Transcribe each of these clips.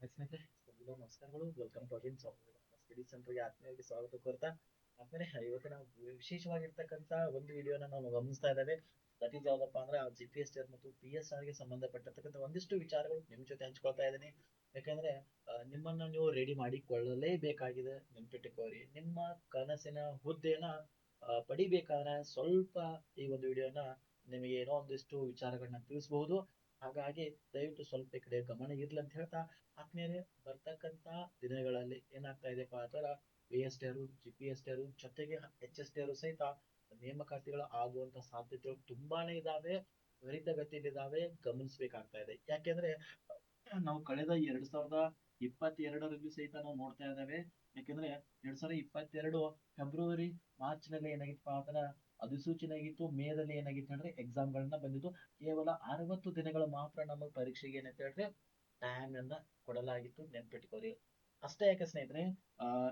ನಮಸ್ಕಾರಗಳು. Welcome to again study ಸೆಂಟರ್ಗೆ ಆತ್ಮೀಯವಾಗಿ ಸ್ವಾಗತ ಕೋರ್ತಾ. ಆದ್ಮೇಲೆ ಇವತ್ತು ನಾವು ವಿಶೇಷವಾಗಿರ್ತಕ್ಕಂತ ಒಂದು ವಿಡಿಯೋನ ನಾವು ಗಮನಿಸ್ತಾ ಇದ್ದೇವೆ. ದಟ್ ಈಸ್ ಯಾವ್ದಪ್ಪ ಅಂದ್ರೆ ಜಿ ಪಿ ಎಸ್ ಮತ್ತು ಪಿ ಎಸ್ ಆರ್ಗೆ ಸಂಬಂಧಪಟ್ಟಿರ್ತಕ್ಕಂಥ ಒಂದಿಷ್ಟು ವಿಚಾರಗಳು ನಿಮ್ ಜೊತೆ ಹಂಚ್ಕೊಳ್ತಾ ಇದ್ದೀನಿ. ಯಾಕಂದ್ರೆ ನಿಮ್ಮನ್ನ ನೀವು ರೆಡಿ ಮಾಡಿಕೊಳ್ಳಲೇಬೇಕಾಗಿದೆ. ನೆನ್ಪಿಟ್ಟುಕೋರಿ ನಿಮ್ಮ ಕನಸಿನ ಹುದ್ದೆನ ಆ, ಪಡಿಬೇಕಾದ್ರೆ ಸ್ವಲ್ಪ ಈ ಒಂದು ವಿಡಿಯೋನ ನಿಮಗೆ ಏನೋ ಒಂದಿಷ್ಟು ವಿಚಾರಗಳನ್ನ ತಿಳಿಸಬಹುದು. ಹಾಗಾಗಿ ದಯವಿಟ್ಟು ಸ್ವಲ್ಪ ಈ ಕಡೆ ಗಮನ ಇರ್ಲಿ ಅಂತ ಹೇಳ್ತಾ ಆದ್ಮೇಲೆ ಬರ್ತಕ್ಕಂತ ದಿನಗಳಲ್ಲಿ ಏನಾಗ್ತಾ ಇದೆಯಪ್ಪ ಅಂದ್ರೆ ಪಿ ಎಸ್ ಟಿ ಆರು ಜಿ ಪಿ ಎಸ್ ಟಿ ಆರು ಜೊತೆಗೆ ಎಚ್ ಎಸ್ ಟಿ ಆರು ಸಹಿತ ನೇಮಕಾತಿಗಳು ಆಗುವಂತ ಸಾಧ್ಯತೆಗಳು ತುಂಬಾನೇ ಇದಾವೆ ತ್ವರಿತಗತಿಯಲ್ಲಿದ್ದಾವೆ ಗಮನಿಸ್ಬೇಕಾಗ್ತಾ ಇದೆ. ಯಾಕೆಂದ್ರೆ ನಾವು ಕಳೆದ ಎರಡ್ ಸಾವಿರದ ಇಪ್ಪತ್ತೆರಡರಲ್ಲಿ ಸಹಿತ ನಾವು ನೋಡ್ತಾ ಇದ್ದಾವೆ. ಯಾಕೆಂದ್ರೆ ಎರಡ್ ಸಾವಿರದ ಇಪ್ಪತ್ತೆರಡು ಫೆಬ್ರವರಿ ಮಾರ್ಚ್ನಲ್ಲಿ ಏನಾಗಿತ್ತು ಅಂತ ಅಧಿಸೂಚನೆ ಆಗಿತ್ತು. ಮೇದಲ್ಲಿ ಏನಾಗಿತ್ತು ಅಂದ್ರೆ ಎಕ್ಸಾಮ್ ಗಳನ್ನ ಬಂದಿತ್ತು. ಕೇವಲ ಅರವತ್ತು ದಿನಗಳು ಮಾತ್ರ ನಮ್ಮ ಪರೀಕ್ಷೆಗೆ ಏನಂತ ಹೇಳಿದ್ರೆ ಟೈಮ್ ಅನ್ನ ಕೊಡಲಾಗಿತ್ತು ನೆನ್ಪಿಟ್ಕೋರಿ ಅಷ್ಟೇ ಯಾಕೆ ಸ್ನೇಹಿತರೆ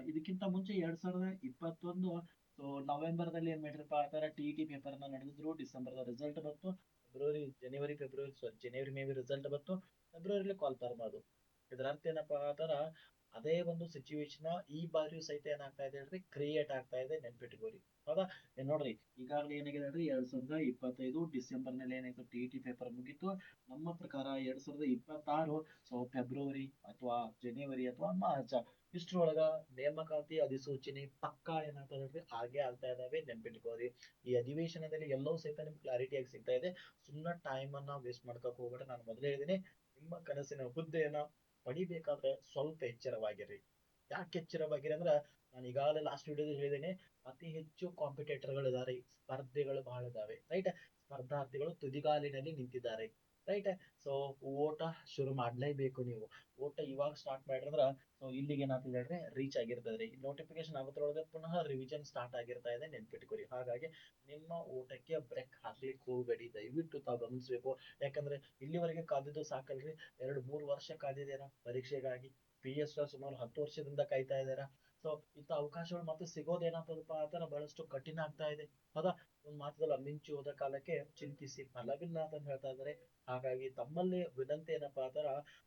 ಇದಕ್ಕಿಂತ ಮುಂಚೆ ಎರಡ್ ಸಾವಿರದ ಇಪ್ಪತ್ತೊಂದು ಸೊ ನವೆಂಬರ್ ದಲ್ಲಿ ಏನ್ ಮಾಡಿರಪ್ಪ ಆತರ ತರ ಟಿ ಟಿ ಪೇಪರ್ ಅನ್ನ ನಡೆದಿದ್ರು ಡಿಸೆಂಬರ್ ರಿಸಲ್ಟ್ ಬಂತು February January February sorry January may be result ಬಂತು ಫೆಬ್ರವರಿಲಿ ಕಾಲ್ ಮಾಡೋದು ಇದರ ಅರ್ಥ ಏನಪ್ಪಾ ಆ ತರ ಅದೇ ಒಂದು ಸಿಚುವೇಶನ್ ಈ ಬಾರಿಯೂ ಸಹಿತ ಏನಾಗ್ತಾ ಇದೆ ಹೇಳ್ರಿ ಕ್ರಿಯೇಟ್ ಆಗ್ತಾ ಇದೆ ನೆನ್ಪಿಟ್ಕೋರಿ ಹೌದಾ? ನೋಡ್ರಿ, ಈಗಾಗಲೇ ಏನಾಗಿದೆ ಹೇಳ್ರಿ ಎರಡ್ ಸಾವಿರದ ಇಪ್ಪತ್ತೈದು ಡಿಸೆಂಬರ್ನಲ್ಲಿ ಏನಾಯ್ತು? ಟಿ ಟಿ ಪೇಪರ್ ಮುಗಿತು. ನಮ್ಮ ಪ್ರಕಾರ ಎರಡ್ ಸಾವಿರದ ಇಪ್ಪತ್ತಾರು ಸೊ ಫೆಬ್ರವರಿ ಅಥವಾ ಜನವರಿ ಅಥವಾ ಮಾರ್ಚ್ ಇಷ್ಟರೊಳಗ ನೇಮಕಾತಿ ಅಧಿಸೂಚನೆ ಪಕ್ಕಾ ಏನಾಗ್ತದೆ ಹೇಳ್ರಿ ಹಾಗೆ ಆಗ್ತಾ ಇದಾವೆ ನೆನ್ಪಿಟ್ಕೋರಿ ಈ ಅಧಿವೇಶನದಲ್ಲಿ ಎಲ್ಲವೂ ಸಹಿತ ನಿಮ್ಗೆ ಕ್ಲಾರಿಟಿ ಆಗಿ ಸಿಗ್ತಾ ಇದೆ. ಸುಮ್ಮನೆ ಟೈಮ್ ಅನ್ನ ವೇಸ್ಟ್ ಮಾಡ್ಕೋಕ್ ಹೋಗ್ಬೇಡ. ನಾನು ಮೊದಲೇ ಹೇಳಿದೀನಿ, ನಿಮ್ಮ ಕನಸಿನ ಹುದ್ದೆಯನ್ನ ಪಡಿಬೇಕಾದ್ರೆ ಸ್ವಲ್ಪ ಎಚ್ಚರವಾಗಿರಿ. ಯಾಕೆ ಎಚ್ಚರವಾಗಿರಿ ಅಂದ್ರೆ ನಾನು ಈಗಾಗಲೇ ಲಾಸ್ಟ್ ವಿಡಿಯೋದಲ್ಲಿ ಹೇಳಿದ್ದೇನೆ ಅತಿ ಹೆಚ್ಚು ಕಾಂಪಿಟೇಟರ್ಗಳು ಇದಾರೆ ಸ್ಪರ್ಧೆಗಳು ಬಹಳ ಇದಾವೆ ರೈಟ್ ಸ್ಪರ್ಧಾರ್ಥಿಗಳು ತುದಿಗಾಲಿನಲ್ಲಿ ನಿಂತಿದ್ದಾರೆ. ರೈಟ್ ಸೊ ಓಟ ಶುರು ಮಾಡ್ಲೇಬೇಕು ನೀವು. ಓಟ ಇವಾಗ ಸ್ಟಾರ್ಟ್ ಮಾಡಿದ್ರ ಸೊ ಇಲ್ಲಿಗೆ ಏನಾಗ್ತದೆ ಹೇಳ್ರಿ ರೀಚ್ ಆಗಿರ್ತದೆ ಈ ನೋಟಿಫಿಕೇಶನ್ ಆಗೋದ್ರೊಳಗೆ ಪುನಃ ರಿವಿಷನ್ ಸ್ಟಾರ್ಟ್ ಆಗಿರ್ತಾ ಇದೆ ನೆನ್ಪಿಟ್ಕೊರಿ ಹಾಗಾಗಿ ನಿಮ್ಮ ಓಟಕ್ಕೆ ಬ್ರೇಕ್ ಹಾಕ್ಲಿಕ್ಕೆ ಹೋಗಬೇಡಿ. ದಯವಿಟ್ಟು ತಾವು ಗಮನಿಸ್ಬೇಕು. ಯಾಕಂದ್ರೆ ಇಲ್ಲಿವರೆಗೆ ಕಾದಿದ್ದು ಸಾಕಲ್ರಿ. ಎರಡು, ಮೂರು ವರ್ಷ ಕಾದಿದ್ದೀರಾ ಪರೀಕ್ಷೆಗಾಗಿ. ಪಿ ಎಸ್ ಸುಮಾರು ಹತ್ತು ವರ್ಷದಿಂದ ಕಾಯ್ತಾ ಇದ್ದೀರಾ. ಸೊ ಇಂಥ ಅವಕಾಶಗಳು ಮತ್ತೆ ಸಿಗೋದೇನಾಗ್ತದಪ್ಪ ಆತರ ತರ ಬಹಳಷ್ಟು ಕಠಿಣ ಆಗ್ತಾ ಇದೆ. ಹೌದಾ? ಒಂದ್ ಮಾತಲ್ಲ ಮಿಂಚು ಹೋದ ಕಾಲಕ್ಕೆ ಚಿಂತಿಸಿ ಫಲವಿಲ್ಲ ಅಂತ ಹೇಳ್ತಾ ಇದ್ದಾರೆ ಹಾಗಾಗಿ ತಮ್ಮಲ್ಲಿ ವಿನಂತಿ ಏನಪ್ಪಾ ಅಂದ್ರ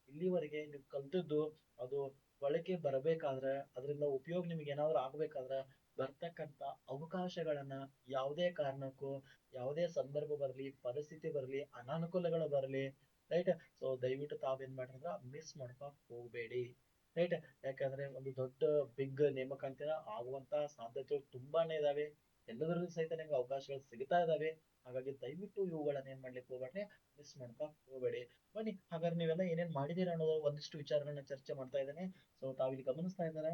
ಇಲ್ಲಿವರೆಗೆ ನೀವು ಕಲ್ತಿದ್ದು ಅದು ಬಳಕೆ ಬರಬೇಕಾದ್ರೆ, ಅದರಿಂದ ಉಪಯೋಗ ನಿಮ್ಗೆ ಏನಾದ್ರು ಆಗ್ಬೇಕಾದ್ರೆ ಬರ್ತಕ್ಕಂತ ಅವಕಾಶಗಳನ್ನ ಯಾವುದೇ ಕಾರಣಕ್ಕೂ, ಯಾವುದೇ ಸಂದರ್ಭ ಬರ್ಲಿ, ಪರಿಸ್ಥಿತಿ ಬರಲಿ, ಅನಾನುಕೂಲಗಳು ಬರ್ಲಿ ರೈಟ್ ಸೊ ದಯವಿಟ್ಟು ತಾವೇನ್ ಮಾಡ್ರಂದ್ರ ಮಿಸ್ ಮಾಡ್ಕೊಂಡ್ ಹೋಗ್ಬೇಡಿ ರೈಟ್ ಯಾಕಂದ್ರೆ ಒಂದು ದೊಡ್ಡ ಬಿಗ್ ನೇಮಕಾಂತಿನ ಆಗುವಂತ ಸಾಧ್ಯತೆಗಳು ತುಂಬಾನೇ ಇದಾವೆ. ಎಲ್ಲದರಲ್ಲೂ ಸಹಿತ ನಿಮ್ಗೆ ಅವಕಾಶಗಳು ಸಿಗ್ತಾ ಇದಾವೆ. ಹಾಗಾಗಿ ದಯವಿಟ್ಟು ಇವುಗಳನ್ನ ಏನ್ ಮಾಡ್ಲಿಕ್ಕೆ ಹೋಗ್ಬೇಡಿ ಮಿಸ್ ಮಾಡ್ತಾ ಹೋಗ್ಬೇಡಿ. ಬನ್ನಿ, ಹಾಗಾದ್ರೆ ನೀವೆಲ್ಲ ಏನೇನ್ ಮಾಡಿದೀರ ಅನ್ನೋದು ಒಂದಿಷ್ಟು ವಿಚಾರಗಳನ್ನ ಚರ್ಚೆ ಮಾಡ್ತಾ ಇದ್ದೇನೆ. ಸೊ ತಾವಿಲ್ಲಿ ಗಮನಿಸ್ತಾ ಇದ್ದಾರೆ.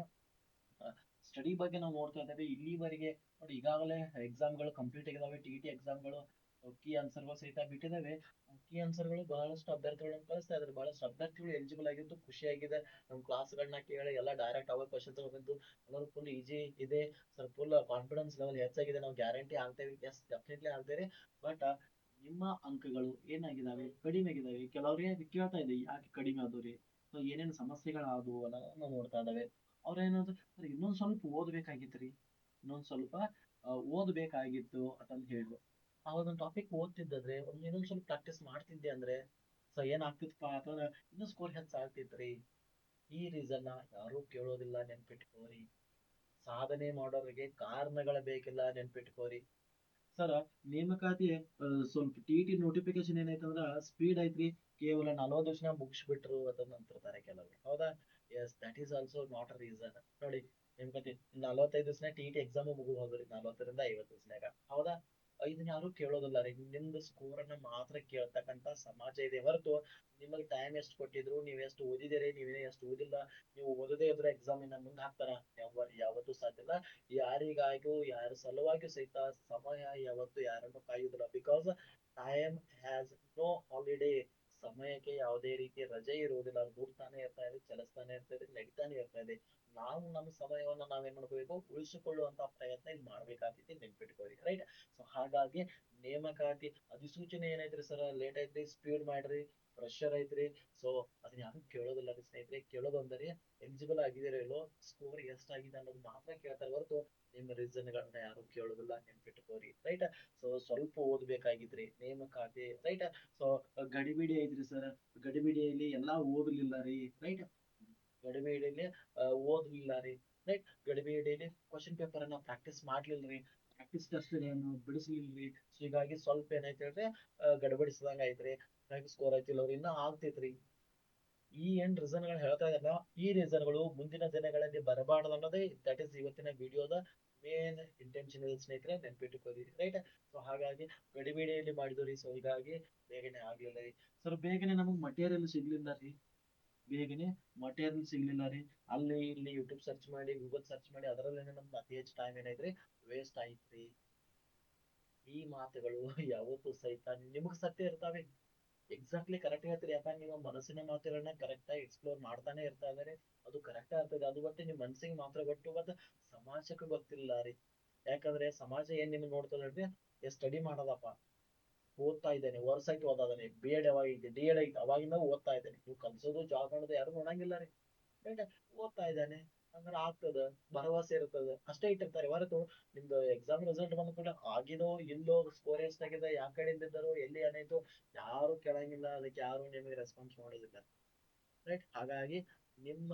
ಸ್ಟಡಿ ಬಗ್ಗೆ ನಾವು ನೋಡ್ತಾ ಇದ್ದೇವೆ. ಇಲ್ಲಿವರೆಗೆ ನೋಡಿ, ಈಗಾಗಲೇ ಎಕ್ಸಾಮ್ಗಳು ಕಂಪ್ಲೀಟ್ ಆಗಿದಾವೆ. ಟಿ ಟಿ ಎಕ್ಸಾಮ್ಗಳು ಕೀ ಆನ್ಸರ್ಗಳು ಸಹಿತ ಬಿಟ್ಟಿದ್ದಾವೆ. ಕೀ ಆನ್ಸರ್ಗಳು ಬಹಳಷ್ಟು ಅಭ್ಯರ್ಥಿಗಳನ್ನು ಕಳಿಸ್ತಾ ಇದ್ದಾರೆ. ಬಹಳಷ್ಟು ಅಭ್ಯರ್ಥಿಗಳು ಎಲಿಜಿಬಲ್ ಆಗಿದ್ದು ಖುಷಿಯಾಗಿದೆ. ನಮ್ಮ ಕ್ಲಾಸ್ಗಳನ್ನ ಕೇಳಿ ಎಲ್ಲ ಡೈರೆಕ್ಟ್ ಅವೇ ಕ್ವಶನ್ಸ್ ಬಂದು ಎಲ್ಲರೂ ಫುಲ್ ಈಜಿ ಇದೆ. ಸರ್ ಫುಲ್ ಕಾನ್ಫಿಡೆನ್ಸ್ ಲೆವೆಲ್ ಹೆಚ್ಚಾಗಿದೆ. ನಾವು ಗ್ಯಾರಂಟಿ ಆಗ್ತೇವೆ. ಎಸ್ ಡೆಫಿನೆಟ್ಲಿ ಆಗ್ತೇವೆ. ಬಟ್ ನಿಮ್ಮ ಅಂಕಗಳು ಏನಾಗಿದಾವೆ ಕಡಿಮೆ ಆಗಿದಾವೆ ಕೆಲವ್ರಿಗೆ ಕೇಳ್ತಾ ಇದೆ, ಯಾಕೆ ಕಡಿಮೆ ಆದವ್ರಿ? ಸೊ, ಏನೇನು ಸಮಸ್ಯೆಗಳಾದವು? ಅನ್ನೋದನ್ನ ನೋಡ್ತಾ ಇದ್ದಾವೆ. ಅವ್ರ ಏನಾದ್ರು, ಸರ್, ಇನ್ನೊಂದ್ ಸ್ವಲ್ಪ ಓದ್ಬೇಕಾಗಿತ್ರಿ? ಇನ್ನೊಂದ್ ಸ್ವಲ್ಪ ಓದ್ಬೇಕಾಗಿತ್ತು ಅಂತಂದ್ ಹೇಳಿದ್ರು ಆ ಒಂದು ಟಾಪಿಕ್ ಓದ್ತಿದ್ದಾದ್ರೆ, ಒಂದ್ ಇನ್ನೊಂದ್ ಸ್ವಲ್ಪ ಪ್ರಾಕ್ಟೀಸ್ ಮಾಡ್ತಿದ್ದೆ ಅಂದ್ರೆ ಸೊ ಏನಾಗ್ತಿತ್ತಪ್ಪ ಅಥವಾ ಇನ್ನೂ ಸ್ಕೋರ್ ಹೆಚ್ಚಾಗ್ತಿತ್ರಿ ಈ ರೀಸನ್ ಯಾರು ಕೇಳೋದಿಲ್ಲ, ನೆನ್ಪಿಟ್ಕೋರಿ. ಸಾಧನೆ ಮಾಡೋರಿಗೆ ಕಾರಣಗಳ ಬೇಕಿಲ್ಲ, ನೆನ್ಪಿಟ್ಕೋರಿ. ಸರ್, ನೇಮಕಾತಿ ಸ್ವಲ್ಪ ಟಿ ಟಿ ನೋಟಿಫಿಕೇಶನ್ ಏನೈತಂದ್ರ ಸ್ಪೀಡ್ ಐತ್ರಿ. ಕೇವಲ ನಲವತ್ತು ವರ್ಷ ಮುಗಿಸ್ಬಿಟ್ರು ಅಂತ ಅಂತಿರ್ತಾರೆ ಕೆಲವರು. ಹೌದಾ? Yes that is also not a reason ನೋಡಿ, ನೇಮಕಾತಿ, ನಲವತ್ತೈದು ದಿವಸನೇ ಟಿ ಟಿ ಎಕ್ಸಾಮ್ ಮುಗಿದು ಹೋದ್ರಿ ನಲವತ್ತರಿಂದ ಐವತ್ತು ದಿವಸನಾಗ ಹೌದಾ? ಇದನ್ನ ಯಾರು ಕೇಳೋದಿಲ್ಲ ರೀ. ನಿಮ್ದು ಸ್ಕೋರ್ ಅನ್ನ ಮಾತ್ರ ಕೇಳ್ತಕ್ಕಂತ ಸಮಾಜ ಇದೆ. ಹೊರತು ನಿಮಗೆ ಟೈಮ್ ಎಷ್ಟು ಕೊಟ್ಟಿದ್ರು, ನೀವ್ ಎಷ್ಟು ಓದಿದಿರಿ ನೀವೇ ಎಷ್ಟು ಓದಿಲ್ಲ, ನೀವು ಓದದೇ ಇದ್ರ ಎಕ್ಸಾಮ್ ಇನ್ನ ಮುಂದೆ ಹಾಕ್ತಾರ. ಯಾವ, ಯಾವತ್ತೂ ಸಾಧ್ಯ ಇಲ್ಲ. ಯಾರಿಗಾಗಿಯೂ, ಯಾರ ಸಲುವಾಗಿಯೂ ಸಹಿತ ಸಮಯ ಯಾವತ್ತು ಯಾರನ್ನು ಕಾಯುವುದಿಲ್ಲ. Because time has no holiday ಸಮಯಕ್ಕೆ ಯಾವುದೇ ರೀತಿ ರಜೆ ಇರುವುದಿಲ್ಲ. ಅದು ದೂಡ್ತಾನೆ ಇರ್ತಾ ಇದೆ, ಚಲಿಸ್ತಾನೆ ಇರ್ತಾ ಇದೆ, ನಡೀತಾನೆ ಇರ್ತಾ ಇದೆ. ನಾವು ನಮ್ಮ ಸಮಯವನ್ನು ನಾವೇನ್ ಮಾಡ್ಕೋಬೇಕು? ಉಳಿಸಿಕೊಳ್ಳುವಂತ ಪ್ರಯತ್ನ ಇಲ್ಲಿ ಮಾಡ್ಬೇಕಾಗ್ತೈತಿ ನೆನ್ಪಿಟ್ಕೊಳ್ಳಿ ರೈಟ್ ಸೊ ಹಾಗಾಗಿ ನೇಮಕಾತಿ ಅಧಿಸೂಚನೆ ಏನೈತ್ರಿ ಸರ್ ಲೇಟ್ ಐತ್ರಿ ಸ್ಪೀಡ್ ಮಾಡ್ರಿ ಪ್ರೆಷರ್ ಐತ್ರಿ ಸೊ ಅದನ್ನ ಯಾರು ಕೇಳೋದಿಲ್ಲ ರೀ ಸ್ನೇಹಿತರೆ. ಎಲಿಜಿಬಲ್ ಆಗಿದ್ದೀರಾ ಇಲ್ಲೋ? ಸ್ಕೋರ್ ಎಷ್ಟಾಗಿದೆ ಅನ್ನೋದು ಮಾತ್ರ ಕೇಳ್ತಾರೆ ಹೊರತು ನಿಮ್ಮ ರೀಸನ್ ಗಳನ್ನ ಯಾರು ಕೇಳೋದಿಲ್ಲ ನೆನ್ಪಿಟ್ಕೋರಿ ರೈಟ್ ಸೊ ಸ್ವಲ್ಪ ಓದ್ಬೇಕಾಗಿದ್ರಿ, ನೇಮಕಾತಿ ರೈಟ್ ಸೊ ಗಡಿಬಿಡಿ ಐತ್ರಿ ಸರ್ ಗಡಿಬಿಡಿಯಲ್ಲಿ ಎಲ್ಲಾ ಓದಲಿಲ್ಲ ರೀ ರೈಟ್ ಗಡಿಬಿಡಿಲಿ ಓದ್ಲಿಲ್ಲ ರೀ. ರೈಟ್ ಗಡಿಬಿಡಿಲಿ ಕ್ವಶನ್ ಪೇಪರ್ ಅನ್ನ ಪ್ರಾಕ್ಟೀಸ್ ಮಾಡ್ಲಿಲ್ಲ ರೀ. ಪ್ರಾಕ್ಟೀಸ್ ಟೆಸ್ಟ್ ಏನು ಬಿಡಿಸ್ಲಿಲ್ರಿ ಸೊ ಹೀಗಾಗಿ ಸ್ವಲ್ಪ ಏನೈತೆ ಹೇಳ್ರಿ ಗಡಬಡಿಸಿದಂಗ ಐತ್ರಿ ಹಾಗಾಗಿ ಸ್ಕೋರ್ ಆಯ್ತಿಲ್ಲ ಅವ್ರು, ಇನ್ನೂ ಆಗ್ತೈತ್ರಿ ಈ ಏನ್ ರೀಸನ್ಗಳು ಹೇಳ್ತಾ ಇದ್ದಲ್ಲ ಈ ರೀಸನ್ಗಳು ಮುಂದಿನ ದಿನಗಳಲ್ಲಿ ಬರಬಾರ್ದು ಅನ್ನೋದೇ ದಟ್ ಇಸ್ ಇವತ್ತಿನ ವಿಡಿಯೋದ ಮೇನ್ ಇಂಟೆನ್ಷನ್ ಸ್ನೇಹಿತರೆ ನೆನ್ಪಿಟ್ಟುಕೋರಿ ರೈಟ್ ಸೊ ಹಾಗಾಗಿ ಗಡಿಬಿಡಿಯಲ್ಲಿ ಮಾಡಿದ್ರಿ ಸೊ ಹೀಗಾಗಿ ಬೇಗನೆ ಆಗ್ಲಿಲ್ಲ ರೀ. ಸರ್ ಬೇಗನೆ ನಮಗ್ ಮಟೀರಿಯಲ್ ಸಿಗ್ಲಿಲ್ಲ ರೀ. ಬೇಗನೆ ಮಟೀರಿಯಲ್ ಸಿಗ್ಲಿಲ್ಲ ರೀ. ಅಲ್ಲಿ ಇಲ್ಲಿ ಯೂಟ್ಯೂಬ್ ಸರ್ಚ್ ಮಾಡಿ ಗೂಗಲ್ ಸರ್ಚ್ ಮಾಡಿ, ಅದರಲ್ಲೇನೆ ನಮ್ದು ಅತಿ ಹೆಚ್ಚು ಟೈಮ್ ಏನೈತ್ರಿ ವೇಸ್ಟ್ ಆಯ್ತ್ರಿ. ಈ ಮಾತುಗಳು ಯಾವತ್ತೂ ಸಹಿತ ನಿಮಗ್ ಸತ್ಯ ಇರ್ತಾವೆ. ಎಕ್ಸಾಕ್ಟ್ಲಿ ಕರೆಕ್ಟ್ ಹೇಳ್ತೀರಿ. ಯಾಕಂದ್ರೆ ನಿಮ್ಮ ಮನಸ್ಸಿನ ಮಾತುಗಳನ್ನ ಕರೆಕ್ಟ್ ಆಗಿ ಎಕ್ಸ್ಪ್ಲೋರ್ ಮಾಡ್ತಾನೆ ಇರ್ತಾ ಇದಾರೆ ಅದು ಕರೆಕ್ಟ್ ಆಗ್ತದೆ. ಅದು ಬಟ್ ನಿಮ್ ಮನ್ಸಿಗೆ ಮಾತ್ರ ಗೊತ್ತು ಬಟ್ ಸಮಾಜಕ್ಕೆ ಗೊತ್ತಿಲ್ಲ ರೀ. ಯಾಕಂದ್ರೆ ಸಮಾಜ ಏನ್ ನಿಮ್ಗೆ ನೋಡ್ತದಲ್ರಿ ಸ್ಟಡಿ ಮಾಡೋದಪ್ಪ. ಓದ್ತಾ ಇದ್ದೇನೆ ವರ್ಷಕ್ಕೆ ಓದಾದಾನೆ ಬಿ ಎಡ್ ಯಾವಾಗ ಐತಿ ಡಿ ಎಡ್ ಐತಿ ಅವಾಗಿಂದ ಓದ್ತಾ ಇದ್ದೇನೆ. ನೀವು ಕಲ್ಸೋದು ಜಾಬ್ ಮಾಡೋದು ಯಾರು ನೋಡಂಗಿಲ್ಲ ರೀ ಓದ್ತಾ ಇದ್ದಾನೆ. ಹಂಗಾರ ಆಗ್ತದ, ಭರವಸೆ ಇರ್ತದ. ಅಷ್ಟೇ ಇಟ್ಟಿರ್ತಾರೆ. ಹೊರತು ನಿಮ್ದು ಎಕ್ಸಾಮ್ ರಿಸಲ್ಟ್ ಬಂದ ಕೂಡ ಆಗಿದೋ ಇಲ್ಲೋ ಸ್ಕೋರ್ ಎಷ್ಟಾಗಿದೆ ಯಾವ ಕಡೆಯಿಂದ ಇದ್ದಾರೋ, ಎಲ್ಲಿ ಏನಾಯ್ತು ಯಾರು ಕೇಳಂಗಿಲ್ಲ. ಅದಕ್ಕೆ ಯಾರು ನಿಮಗೆ ರೆಸ್ಪಾನ್ಸ್ ಮಾಡೋದಿಲ್ಲ. ರೈಟ್ ಹಾಗಾಗಿ ನಿಮ್ಮ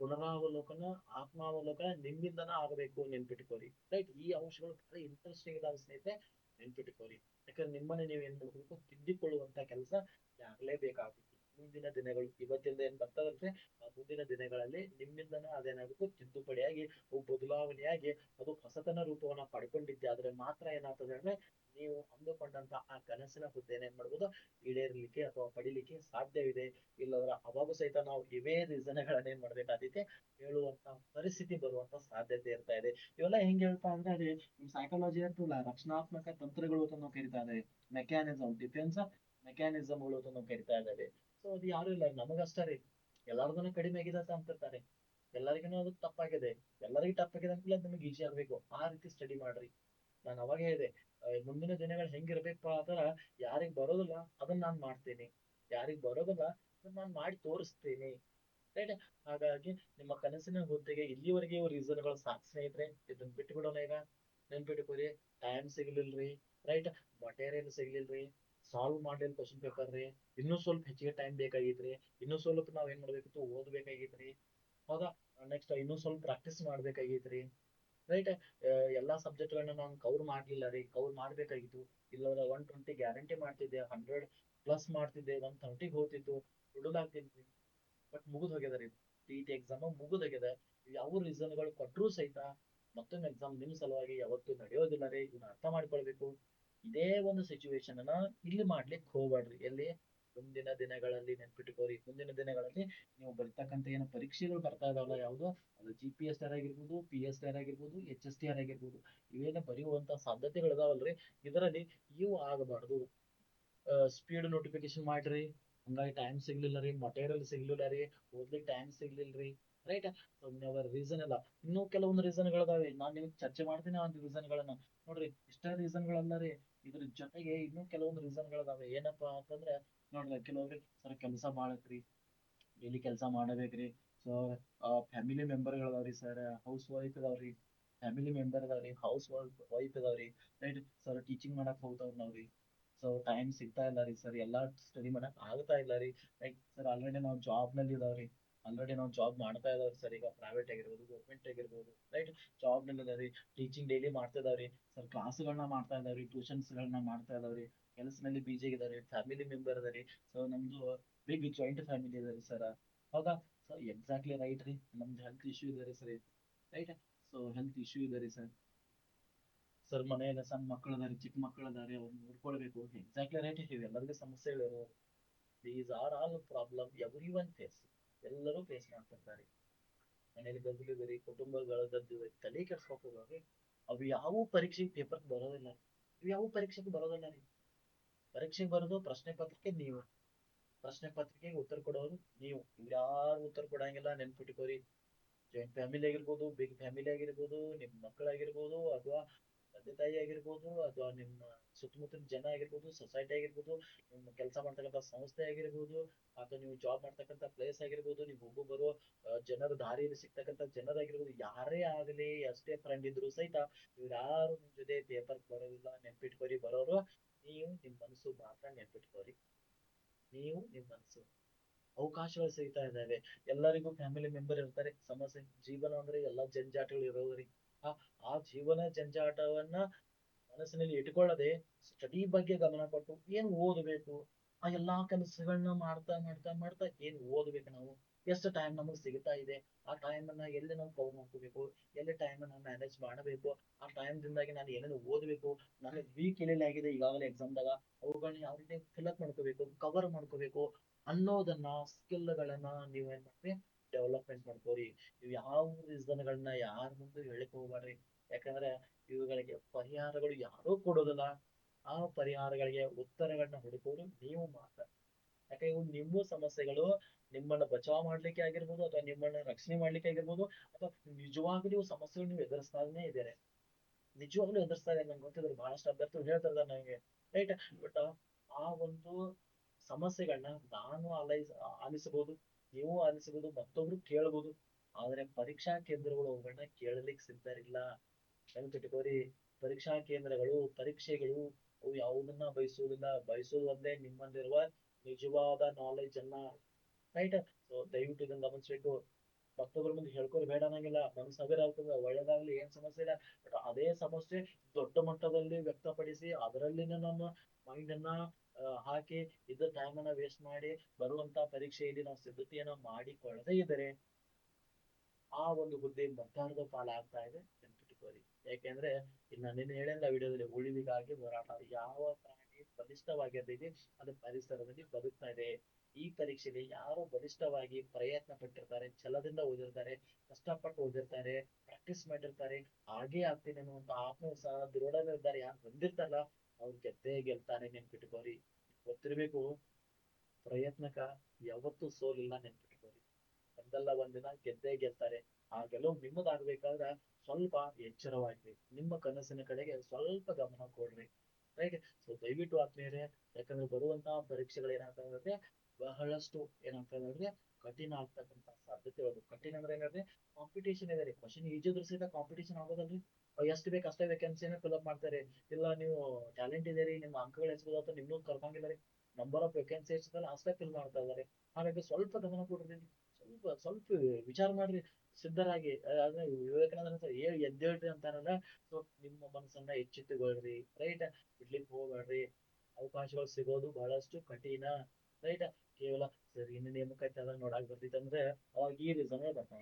ಪುನರಾವಲೋಕನ, ಆತ್ಮಾವಲೋಕನ ನಿಮ್ಮಿಂದನ ಆಗಬೇಕು ನೆನ್ಪಿಟ್ಕೋರಿ ರೈಟ್ ಈ ಅಂಶಗಳು ಬಹಳ ಇಂಟ್ರೆಸ್ಟಿಂಗ್ ಇದಾವೆ ಸ್ನೇಹಿತರೆ. ನೆನ್ಪಿಟ್ಕೋರಿ ಯಾಕಂದ್ರೆ ನಿಮ್ಮನ್ನ ನೀವು ಏನ್ ಮಾಡ್ಬೇಕು ತಿದ್ದಿಕೊಳ್ಳುವಂತ ಕೆಲಸ ಆಗ್ಲೇಬೇಕಾಗುತ್ತೆ. ಮುಂದಿನ ದಿನಗಳು, ಇವತ್ತಿಂದ ಏನ್ ಬರ್ತದಂದ್ರೆ, ಆ ಮುಂದಿನ ದಿನಗಳಲ್ಲಿ ನಿಮ್ಮಿಂದನೂ ಅದೇನಾಗಬೇಕು ತಿದ್ದುಪಡಿಯಾಗಿ ಬದಲಾವಣೆಯಾಗಿ, ಅದು ಹೊಸತನ ರೂಪವನ್ನ ಪಡ್ಕೊಂಡಿದ್ದೆ. ಆದ್ರೆ ಮಾತ್ರ ಏನಾಗ್ತದೆ ಅಂದ್ರೆ ನೀವು ಅಂದುಕೊಂಡಂತ ಆ ಕನಸಿನ ಹುದ್ದೆನ ಏನ್ ಮಾಡ್ಬೋದು? ಈಡೇರ್ಲಿಕ್ಕೆ ಅಥವಾ ಪಡಿಲಿಕ್ಕೆ ಸಾಧ್ಯವಿದೆ. ಇಲ್ಲದ್ರ ಅವಾಗ ಸಹಿತ ನಾವು ಇವೇ ರೀಸನ್ಗಳನ್ನ ಏನ್ ಮಾಡ್ಬೇಕಾದೈತೆ ಹೇಳುವಂತ ಪರಿಸ್ಥಿತಿ ಬರುವಂತ ಸಾಧ್ಯತೆ ಇರ್ತಾ ಇದೆ. ಇವೆಲ್ಲ ಹೆಂಗ್ ಹೇಳ್ತಾ ಅಂದ್ರೆ, ಅದೇ ಸೈಕಾಲಜಿ ಅಂತಲ್ಲ ರಕ್ಷಣಾತ್ಮಕ ತಂತ್ರಗಳು ಅಂತ ನಾವು ಕರಿತಾ ಇದ್ದೇವೆ. ಮೆಕ್ಯಾನಿಸಮ್ ಡಿಫೆನ್ಸ್ ಮೆಕ್ಯಾನಿಸಮ್ಗಳು ಅಂತ ನಾವು ಕರಿತಾ ಇದ್ದೇವೆ. ಸೊ ಅದು ಯಾರು ಇಲ್ಲ, ನಮಗಷ್ಟೇ ರೀ. ಎಲ್ಲಾರ್ಗುನು ಕಡಿಮೆ ಆಗಿದೆ ಅಂತ ಅಂತಿರ್ತಾರೆ. ಎಲ್ಲರಿಗೂ ಅದು ತಪ್ಪಾಗಿದೆ. ಎಲ್ಲರಿಗೂ ತಪ್ಪಾಗಿದೆ ಅಂತ ನಿಮಗೆ ಈಜಿ ಆಗ್ಬೇಕು. ಆ ರೀತಿ ಸ್ಟಡಿ ಮಾಡ್ರಿ. ನಾನು ಅವಾಗ ಹೇಳಿದೆ. ಮುಂದಿನ ದಿನಗಳು ಹೆಂಗಿರ್ಬೇಕು ಆತರ ಯಾರಿಗ್ ಬರೋದಿಲ್ಲ, ಅದನ್ನ ನಾನ್ ಮಾಡ್ತೀನಿ. ಯಾರಿಗ್ ಬರೋದಿಲ್ಲ, ಅದನ್ನ ನಾನ್ ಮಾಡಿ ತೋರಿಸ್ತೀನಿ. ರೈಟ್ ಹಾಗಾಗಿ ನಿಮ್ಮ ಕನಸಿನ ಹುದ್ದೆಗೆ ಇಲ್ಲಿವರೆಗೆ ಇವು ರೀಸನ್ಗಳು ಸಾಕ್ ಸ್ನೇಹಿತರೆ ಇದನ್ನ ಬಿಟ್ಬಿಡೋಣ ಈಗ. ನೆನ್ಪಿಟ್ಕೋರಿ ಟೈಮ್ ಸಿಗ್ಲಿಲ್ರಿ. ರೈಟ್ ಮಟೀರಿಯಲ್ ಸಿಗ್ಲಿಲ್ರಿ. ಸಾಲ್ವ್ ಮಾಡಿಲ್ ಕ್ವಶನ್ ಪೇಪರ್ ರೀ. ಇನ್ನೂ ಸ್ವಲ್ಪ ಹೆಚ್ಚಿಗೆ ಟೈಮ್ ಬೇಕಾಗಿತ್ರಿ. ಇನ್ನೂ ಸ್ವಲ್ಪ ನಾವ್ ಏನ್ ಮಾಡ್ಬೇಕಿತ್ತು, ಓದ್ಬೇಕಾಗಿತ್ರಿ. ಹೌದಾ? ನೆಕ್ಸ್ಟ್ ಇನ್ನೂ ಸ್ವಲ್ಪ ಪ್ರಾಕ್ಟೀಸ್ ಮಾಡ್ಬೇಕಾಗಿತ್ರಿ. ರೈಟ್ ಎಲ್ಲಾ ಸಬ್ಜೆಕ್ಟ್ ಗಳನ್ನ ನಾನು ಕವರ್ ಮಾಡ್ಲಿಲ್ಲ ರೀ. ಕವರ್ ಮಾಡ್ಬೇಕಾಗಿತ್ತು. ಇಲ್ಲಾಂದ್ರೆ ಒನ್ ಟ್ವೆಂಟಿ ಗ್ಯಾರಂಟಿ ಮಾಡ್ತಿದ್ದೆ ಹಂಡ್ರೆಡ್ ಪ್ಲಸ್ ಮಾಡ್ತಿದ್ದೆ ಒನ್ ತರ್ಟಿಗೆ ಹೋಗ್ತಿತ್ತು. ಹುಡುಗಾಗ್ತಿದ್ವಿ ಬಟ್ ಮುಗಿದ್ ಹೋಗ್ಯದ ರೀ. ಟಿ ಟಿ ಎಕ್ಸಾಮ್ ಮುಗಿದ್ ಹೋಗ್ಯದ. ಯಾವ ರೀಸನ್ಗಳು ಕೊಟ್ರು ಸಹಿತ ಮತ್ತೊಂದು ಎಕ್ಸಾಮ್ ನಿಮ್ ಸಲುವಾಗಿ ಯಾವತ್ತು ನಡೆಯೋದಿಲ್ಲ ರೀ. ಇದನ್ನ ಅರ್ಥ ಮಾಡ್ಕೊಳ್ಬೇಕು. ಇದೇ ಒಂದು ಸಿಚುವೇಶನ್ ಅನ್ನ ಇಲ್ಲಿ ಮಾಡ್ಲಿಕ್ಕೆ ಹೋಗ್ಬೇಡ್ರಿ ಎಲ್ಲಿ? ಮುಂದಿನ ದಿನಗಳಲ್ಲಿ ನೆನ್ಪಿಟ್ಕೋರಿ. ಮುಂದಿನ ದಿನಗಳಲ್ಲಿ ನೀವು ಬರ್ತಕ್ಕಂತ ಏನು ಪರೀಕ್ಷೆಗಳು ಬರ್ತಾ ಇದಾವಲ್ಲ ಯಾವ್ದು, ಅದು ಜಿ ಪಿ ಎಸ್ ಆರ್ ಆಗಿರ್ಬೋದು ಪಿ ಎಸ್ ಆರ್ ಆಗಿರ್ಬೋದು ಎಚ್ ಎಸ್ ಟಿ ಆರ್ ಆಗಿರ್ಬೋದು, ಇವೇನು ಬರೆಯುವಂತ ಸಾಧ್ಯತೆಗಳು ಇದಾವಲ್ರಿ ಇದರಲ್ಲಿ ಇವು ಆಗಬಾರ್ದು. ಸ್ಪೀಡ್ ನೋಟಿಫಿಕೇಶನ್ ಮಾಡ್ರಿ. ಹಂಗಾಗಿ ಟೈಮ್ ಸಿಗ್ಲಿಲ್ಲ ರೀ ಮಟೀರಿಯಲ್ ಸಿಗ್ಲಿಲ್ಲ ರೀ, ಓದ್ಲಿಕ್ಕೆ ಟೈಮ್ ಸಿಗ್ಲಿಲ್ರಿ ರೈಟ್ ರೀಸನ್ ಎಲ್ಲ ಇನ್ನೂ ಕೆಲವೊಂದು ರೀಸನ್ ಗಳಿದಾವೆ. ನಾನ್ ನಿಮ್ಗೆ ಚರ್ಚೆ ಮಾಡ್ತೀನಿ ಒಂದು ರೀಸನ್ ಗಳನ್ನ. ನೋಡ್ರಿ, ಇಷ್ಟ ರೀಸನ್ ಗಳಲ್ಲ ರೀ. ಇದ್ರ ಜೊತೆಗೆ ಇನ್ನೂ ಕೆಲವೊಂದು ರೀಸನ್ ಗಳಿದಾವೆ. ಏನಪ್ಪಾ ಅಂತಂದ್ರೆ ನೋಡ್ರಿ ಕೆಲವೊಬ್ರಿ ಸರ್ ಕೆಲಸ ಮಾಡತ್ರಿ ಡೈಲಿ ಕೆಲಸ ಮಾಡಬೇಕ್ರಿ. ಸೊ ಫ್ಯಾಮಿಲಿ ಮೆಂಬರ್ ಗಳದಾವ್ರಿ ಸರ್ ಹೌಸ್ ವೈಫ್ ಅದಾವ್ರಿ ಫ್ಯಾಮಿಲಿ ಮೆಂಬರ್ ಅದಾವ್ರಿ ಹೌಸ್ ವೈಫ್ ವೈಫ್ ಇದಾವ್ರಿ. ರೈಟ್ ಸರ್ ಟೀಚಿಂಗ್ ಮಾಡಕ್ ಹೋಗ್ತಾವ್ ನಾವ್ರಿ. ಸೊ ಟೈಮ್ ಸಿಗ್ತಾ ಇಲ್ಲ ರೀ ಸರ್ ಎಲ್ಲಾ ಸ್ಟಡಿ ಮಾಡಕ್ ಆಗ್ತಾ ಇಲ್ಲ ರೀ ಸರ್ ಆಲ್ರೆಡಿ ನಾವು ಜಾಬ್ನಲ್ಲಿ ಇದಾವ್ರಿ. ಆಲ್ರೆಡಿ ನಾವು ಜಾಬ್ ಮಾಡ್ತಾ ಇದಾವ್ರಿ ಸರ್ ಈಗ ಪ್ರೈವೇಟ್ ಆಗಿರ್ಬೋದು ಗೌರ್ಮೆಂಟ್ ಆಗಿರ್ಬೋದು. ರೈಟ್ ಜಾಬ್ನಲ್ಲಿ ಇದಾವ್ರಿ ಟೀಚಿಂಗ್ ಡೈಲಿ ಮಾಡ್ತಾ ಇದಾವ್ರಿ. ಸರ್ ಕ್ಲಾಸ್ಗಳನ್ನ ಮಾಡ್ತಾ ಇದಾವ್ರಿ ಟ್ಯೂಷನ್ಸ್ ಗಳನ್ನ ಮಾಡ್ತಾ ಇದಾವ್ರಿ. ಕೆಲಸದಲ್ಲಿ ಬಿಜಿ ಇದಾರೆ ಫ್ಯಾಮಿಲಿ ಮೆಂಬರ್ ಅದಾರಿ ನಮ್ದು ಬಿಗ್ ಜಾಯಿಂಟ್ ಫ್ಯಾಮಿಲಿ ಇದಾರೆ ಸರ್ ಹೌದಾ? ಸೊ ಎಕ್ಸಾಕ್ಟ್ಲಿ ರೈಟ್ ರೀ. ನಮ್ದು ಹೆಲ್ತ್ ಇಶ್ಯೂ ಇದೆ ರೀ sir right so health issue ಇದೆ ಸರ್ ಸರ್ ಮನೆಯಲ್ಲ ಸಣ್ಣ ಮಕ್ಕಳು ಅದಾರಿ ಚಿಕ್ಕ ಮಕ್ಕಳು ಅದಾರಿ ಅವ್ರು ನೋಡ್ಕೊಳ್ಬೇಕು. ಎಕ್ಸಾಕ್ಟ್ಲಿ ರೈಟ್ ಇವೆಲ್ಲರಿಗೂ ಸಮಸ್ಯೆಗಳು these are all problem every one face ಎಲ್ಲರೂ ಫೇಸ್ ಮಾಡ್ತಿರ್ತಾರೆ ಮನೇಲಿ ಗದ್ದಲು ಬೇರೆ ಕುಟುಂಬಗಳ ಗದ್ದಲು ತಲೆ ಕೆಡ್ಸ್ಕೊಳ್ರಿ ಅವು ಯಾವ ಪರೀಕ್ಷೆಗೆ ಪೇಪರ್ ಬರೋದಿಲ್ಲ ಯಾವ ಪರೀಕ್ಷೆಗೆ ಬರೋದಿಲ್ಲ ರೀ. ಪರೀಕ್ಷೆಗೆ ಬರೋದು ಪ್ರಶ್ನೆ ಪತ್ರಿಕೆ ನೀವು. ಪ್ರಶ್ನೆ ಪತ್ರಿಕೆಗೆ ಉತ್ತರ ಕೊಡೋರು ನೀವು. ಯಾರು ಉತ್ತರ ಕೊಡಂಗಿಲ್ಲ ನೆನ್ಪಿಟ್ಕೋರಿ ಜಾಯಿಂಟ್ ಫ್ಯಾಮಿಲಿ ಆಗಿರ್ಬೋದು ಬಿಗ್ ಫ್ಯಾಮಿಲಿ ಆಗಿರ್ಬೋದು, ನಿಮ್ ಮಕ್ಕಳಾಗಿರ್ಬೋದು, ಅಥವಾ ತಂದೆ ತಾಯಿ ಆಗಿರ್ಬೋದು, ಅಥವಾ ನಿಮ್ಮ ಸುತ್ತಮುತ್ತಲಿನ ಜನ ಆಗಿರ್ಬೋದು ಸೊಸೈಟಿ ಆಗಿರ್ಬೋದು, ನಿಮ್ಮ ಕೆಲಸ ಮಾಡ್ತಕ್ಕಂಥ ಸಂಸ್ಥೆ ಆಗಿರ್ಬೋದು, ಅಥವಾ ನೀವು ಜಾಬ್ ಮಾಡ್ತಕ್ಕಂಥ ಪ್ಲೇಸ್ ಆಗಿರ್ಬೋದು, ನೀವು ಹೋಗು ಬರೋ ಜನರ ದಾರಿಯಲ್ಲಿ ಸಿಗ್ತಕ್ಕಂಥ ಜನರಾಗಿರ್ಬೋದು, ಯಾರೇ ಆಗಲಿ ಎಷ್ಟೇ ಫ್ರೆಂಡ್ ಇದ್ರು ಸಹಿತ ಇವ್ರು ಯಾರು ನಿಮ್ ಜೊತೆ ಪೇಪರ್ ಬರೋದಿಲ್ಲ, ನೆನ್ಪಿಟ್ಕೊರಿ ಬರೋರು ನೀವು ನಿಮ್ಮ ಮನಸ್ಸು ಮಾತ್ರ ನೆನ್ಪಿಟ್ಕೋರಿ ನೀವು ನಿಮ್ ಮನಸ್ಸು. ಅವಕಾಶಗಳು ಸಿಗ್ತಾ ಇದ್ದಾವೆ. ಎಲ್ಲರಿಗೂ ಫ್ಯಾಮಿಲಿ ಮೆಂಬರ್ ಇರ್ತಾರೆ. ಸಮಸ್ಯೆ, ಜೀವನ ಅಂದ್ರೆ ಎಲ್ಲಾ ಜಂಜಾಟಗಳು ಇರೋದ್ರಿ ಆ ಆ ಜೀವನ ಜಂಜಾಟವನ್ನ ಮನಸ್ಸಿನಲ್ಲಿ ಇಟ್ಕೊಳ್ಳದೆ ಸ್ಟಡಿ ಬಗ್ಗೆ ಗಮನ ಕೊಟ್ಟು ಏನ್ ಓದಬೇಕು? ಆ ಎಲ್ಲಾ ಕೆಲಸಗಳನ್ನ ಮಾಡ್ತಾ ಮಾಡ್ತಾ ಮಾಡ್ತಾ ಏನ್ ಓದ್ಬೇಕು ನಾವು? ಎಷ್ಟು ಟೈಮ್ ನಮಗೆ ಸಿಗ್ತಾ ಇದೆ? ಆ ಟೈಮ್ ಅನ್ನ ಎಲ್ಲಿ ನಾವು ಕವರ್ ಮಾಡ್ಕೋಬೇಕು? ಎಲ್ಲಿ ಟೈಮ್ ಅನ್ನ ಮ್ಯಾನೇಜ್ ಮಾಡಬೇಕು? ಆ ಟೈಮ್ ದಿಂದಾಗಿ ನಾನು ಏನೇನು ಓದಬೇಕು? ನನಗೆ ವೀಕ್ ಎಲ್ಲೆಲ್ಲಿ ಆಗಿದೆ? ಈಗಾಗಲೇ ಎಕ್ಸಾಮ್ದಾಗ ಅವುಗಳನ್ನ ಯಾವ ರೀತಿ ಫಿಲ್ಅಪ್ ಮಾಡ್ಕೋಬೇಕು? ಕವರ್ ಮಾಡ್ಕೋಬೇಕು? ಅನ್ನೋದನ್ನ ಸ್ಕಿಲ್ ಗಳನ್ನ ನೀವ್ ಏನ್ ಮಾಡ್ರಿ? ಡೆವಲಪ್ಮೆಂಟ್ ಮಾಡ್ಕೋರಿ. ನೀವು ಯಾವ ರೀಸನ್ ಗಳನ್ನ ಯಾರ ಮುಂದೆ ಹೇಳಿಕ್ ಹೋಗ್ಬಾರ್ರಿ ಯಾಕಂದ್ರೆ ಇವುಗಳಿಗೆ ಪರಿಹಾರಗಳು ಯಾರೂ ಕೊಡೋದಿಲ್ಲ. ಆ ಪರಿಹಾರಗಳಿಗೆ ಉತ್ತರಗಳನ್ನ ಹುಡುಕೋರು ನೀವು ಮಾತ್ರ. ಯಾಕೆ ಇವು ನಿಮ್ಮ ಸಮಸ್ಯೆಗಳು. ನಿಮ್ಮನ್ನ ಬಚಾವ್ ಮಾಡ್ಲಿಕ್ಕೆ ಆಗಿರ್ಬೋದು ಅಥವಾ ನಿಮ್ಮನ್ನ ರಕ್ಷಣೆ ಮಾಡ್ಲಿಕ್ಕೆ ಆಗಿರ್ಬೋದು ಅಥವಾ ನಿಜವಾಗ್ಲೂ ಸಮಸ್ಯೆಗಳು ನೀವು ಎದುರಿಸ್ತಾನೆ ಇದ್ದಾರೆ. ನಿಜವಾಗ್ಲೂ ಎದುರಿಸ್ತಾ ಇದೆ ನಂಗೆ ಗೊತ್ತಿದ್ರು ಬಹಳಷ್ಟು ಅಭ್ಯರ್ಥಿಗಳು ಹೇಳ್ತಾರೆ ನನಗೆ ರೈಟ್ ಬಟ್ ಆ ಒಂದು ಸಮಸ್ಯೆಗಳನ್ನ ನಾನು ಆಲೈಸ್ ಆಲಿಸಬಹುದು ನೀವು ಆಲಿಸಬಹುದು ಮತ್ತೊಬ್ರು ಕೇಳಬಹುದು ಆದ್ರೆ ಪರೀಕ್ಷಾ ಕೇಂದ್ರಗಳು ಅವುಗಳನ್ನ ಕೇಳಲಿಕ್ಕೆ ಸಿದ್ಧರಿಲ್ಲ ನೆನ್ಪಿಟ್ಕೋರಿ ಪರೀಕ್ಷಾ ಕೇಂದ್ರಗಳು, ಪರೀಕ್ಷೆಗಳು, ಅವು ಯಾವುದನ್ನ ಬಯಸುವುದಿಲ್ಲ ಬಯಸುವುದು ಒಂದೇ ನಿಮ್ಮಲ್ಲಿರುವ ನಿಜವಾದ ನಾಲೆಜ್ ಅನ್ನ ರೈಟ್ ಸೊ ದಯವಿಟ್ಟು ಇದನ್ನ ಗಮನಿಸ್ಬೇಕು. ಭಕ್ತಗಳ ಮುಂದೆ ಹೇಳ್ಕೊಳ್ಳಿ ಬೇಡ ಅನ್ನಂಗಿಲ್ಲ. ಮನಸ್ಸು ಹಗರ ಆಗ್ತದೆ ಒಳ್ಳೇದಾಗ್ಲಿ, ಏನ್ ಸಮಸ್ಯೆ ಇಲ್ಲ. ಬಟ್ ಅದೇ ಸಮಸ್ಯೆ ದೊಡ್ಡ ಮಟ್ಟದಲ್ಲಿ ವ್ಯಕ್ತಪಡಿಸಿ ಅದರಲ್ಲಿನ ನಮ್ಮ ಮೈಂಡ್ ಅನ್ನ ಹಾಕಿ ಇದ್ದ ಟೈಮ್ ಅನ್ನ ವೇಸ್ಟ್ ಮಾಡಿ ಬರುವಂತ ಪರೀಕ್ಷೆಯಲ್ಲಿ ನಾವು ಸಿದ್ಧತೆಯನ್ನ ಮಾಡಿಕೊಳ್ಳದೇ ಇದ್ದರೆ ಆ ಒಂದು ಹುದ್ದೆ ಮತ್ತಾರ್ದ ಪಾಲ ಆಗ್ತಾ ಇದೆ ನೆನ್ಪಿಟ್ಕೋರಿ ಯಾಕೆಂದ್ರೆ, ಇನ್ನ ನಿನ್ನೆ ಹೇಳಿಲ್ಲ ವಿಡಿಯೋದಲ್ಲಿ, ಉಳಿವಿಗಾಗಿ ಹೋರಾಟ ಯಾವ ಪ್ರಾಣಿ ಬಲಿಷ್ಠವಾಗಿರ್ತೈತಿ ಅದು ಪರಿಸರದಲ್ಲಿ ಬದುಕ್ತಾ ಇದೆ. ಈ ಪರೀಕ್ಷೆಗೆ ಯಾರು ಬಲಿಷ್ಠವಾಗಿ ಪ್ರಯತ್ನ ಪಟ್ಟಿರ್ತಾರೆ, ಛಲದಿಂದ ಓದಿರ್ತಾರೆ, ಕಷ್ಟಪಟ್ಟು ಓದಿರ್ತಾರೆ ಪ್ರಾಕ್ಟೀಸ್ ಮಾಡಿರ್ತಾರೆ, ಹಾಗೆ ಆಗ್ತೀನಿ ಅನ್ನುವಂತ ಆತ್ಮವಿಶ್ವಾಸ ದೃಢ ನಿರ್ಧಾರ ಯಾರು ಬಂದಿರ್ತಾರಲ್ಲ, ಅವ್ರು ಗೆದ್ದೇ ಗೆಲ್ತಾರೆ ನೆನ್ಪಿಟ್ಕೋರಿ. ಗೊತ್ತಿರ್ಬೇಕು ಪ್ರಯತ್ನಕ ಯಾವತ್ತೂ ಸೋಲಿಲ್ಲ ನೆನ್ಪಿಟ್ಕೋರಿ. ಒಂದಲ್ಲ ಒಂದಿನ ಗೆದ್ದೇ ಗೆಲ್ತಾರೆ. ಆ ಗೆಲುವು ನಿಮ್ಮದಾಗ್ಬೇಕಾದ್ರೆ ಸ್ವಲ್ಪ ಎಚ್ಚರವಾಗಿರಿ. ನಿಮ್ಮ ಕನಸಿನ ಕಡೆಗೆ ಸ್ವಲ್ಪ ಗಮನ ಕೊಡ್ರಿ. ರೈಟ್ ಸೊ ದಯವಿಟ್ಟು ಆತ್ಮೀಯರೇ, ಯಾಕಂದ್ರೆ ಬರುವಂತಹ ಪರೀಕ್ಷೆಗಳು ಏನಾಗ್ತಾ ಬಹಳಷ್ಟು ಏನಂತ ಹೇಳಿದ್ರೆ ಕಠಿಣ ಆಗ್ತಕ್ಕಂತ ಸಾಧ್ಯತೆ ಇರೋದು. ಕಠಿಣ ಅಂದ್ರೆ ಏನಂದ್ರೆ ಕಾಂಪಿಟೇಷನ್ ಇದೆ ರೀ. ಕ್ವಶನ್ ಈಜಿ ಇದ್ರೂ ಸಹಿತ ಕಾಂಪಿಟೇಷನ್ ಆಗೋದಲ್ರಿ ಎಷ್ಟು ಬೇಕು ಅಷ್ಟೇ ವೇಕೆನ್ಸಿನ ಫಿಲ್ ಅಪ್ ಮಾಡ್ತಾರೆ. ಇಲ್ಲ, ನೀವು ಟ್ಯಾಲೆಂಟ್ ಇದೆ ರೀ, ನಿಮ್ಮ ಅಂಕಗಳು ಹೆಸರು ಅಥವಾ ನಿಮ್ಗೂ ಕರ್ಕೊಂಡಿಲ್ಲ ರೀ. ನಂಬರ್ ಆಫ್ ವೇಕೆನ್ಸಿ ಹೆಚ್ಚದಲ್ಲ ಅಷ್ಟೇ ಫಿಲ್ ಮಾಡ್ತಾ ಇದಾರೆ ಹಾಗಾಗಿ ಸ್ವಲ್ಪ ಗಮನ ಕೊಡ್ರಿ. ಸ್ವಲ್ಪ ಸ್ವಲ್ಪ ವಿಚಾರ ಮಾಡ್ರಿ. ಸಿದ್ಧರಾಗಿ ಆದ್ರೆ ವಿವೇಕಾನಂದ ಹೇಳಿ ಎದ್ದೇಳ್ರಿ ಅಂತಾರಲ್ಲ ಸೊ ನಿಮ್ಮ ಮನಸ್ಸನ್ನ ಎಚ್ಚೆತ್ತುಗೊಳ್ರಿ. ರೈಟ್ ಬಿಡ್ಲಿಕ್ಕೆ ಹೋಗ್ಬೇಡ್ರಿ. ಅವಕಾಶಗಳು ಸಿಗೋದು ಬಹಳಷ್ಟು ಕಠಿಣ. ರೈಟ್ ಕೇವಲ ಸರಿ ಇನ್ನು ನೇಮಕಾತಿ ಅದಾಗ ನೋಡಾಕ್ ಬರ್ತೈತೆ ಅಂದ್ರೆ ಅವಾಗ ಈ ರೀಸನ್ ಬರ್ತಾವ